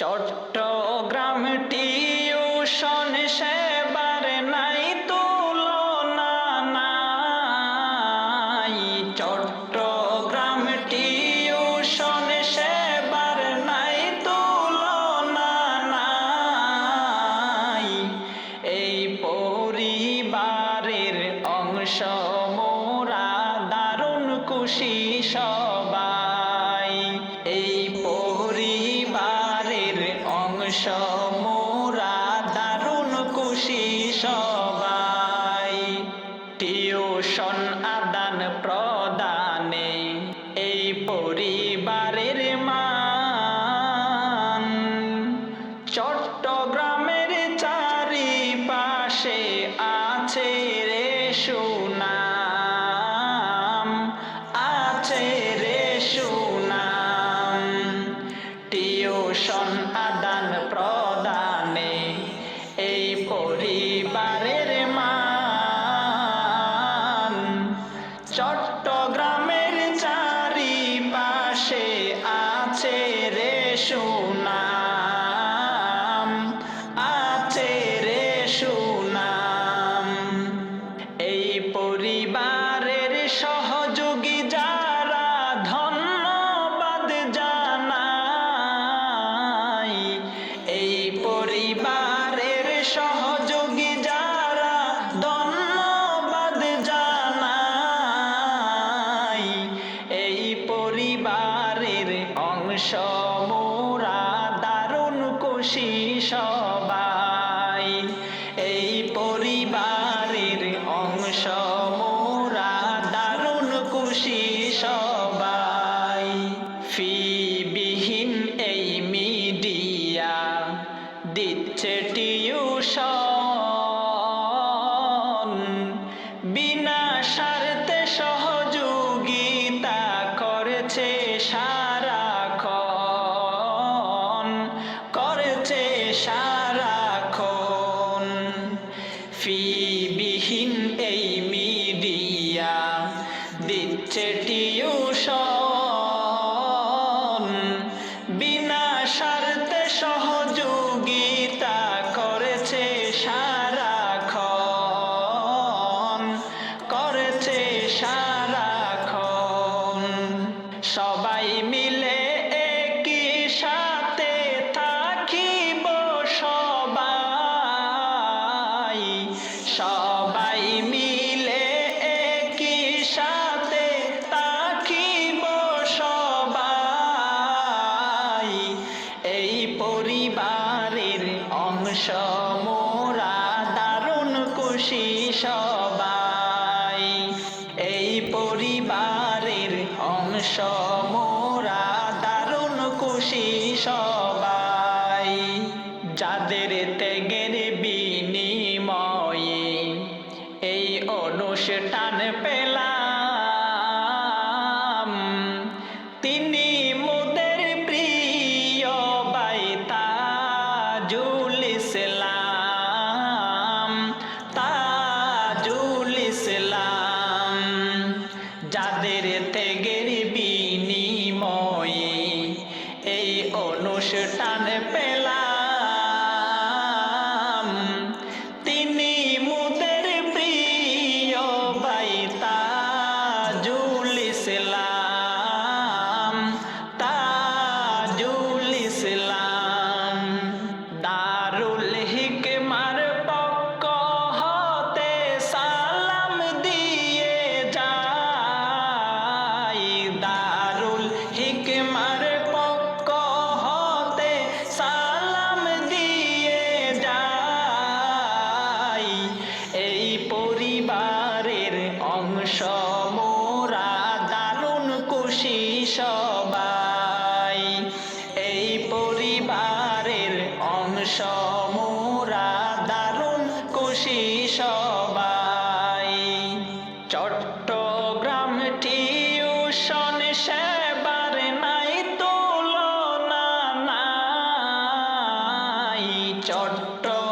Chittagong tuition সেবার নাই তুলনা নাই। চট্টগ্রাম টিউশন সেবার নাই তুলনা নাই। এই পরিবারের অংশ মোরা দারুণ খুশি সবাই অংশ মোরা দারুণ খুশি সবাই। টিউশন আদান প্রদানে এই পরিবারের মান। চট্টগ্রামের চারিপাশে আছে রে সুনাম, আছে রে সুনাম। টিউশন চট্টগ্রামের চারিপাশে আছে রে অংশ অংশ মোরা দারুণ খুশি সবাই। এই পরিবারের অংশ মোরা দারুণ খুশি সবাই। যাদের ত্যাগের বিনিময়ে এই অনুষ্ঠান পেলাম খুশি সবাই। এই পরিবারের অংশ মোরা দারুণ খুশি সবাই। চট্টগ্রাম টিউশন সেবার নাই তুলনা নাই। চট্টগ্রাম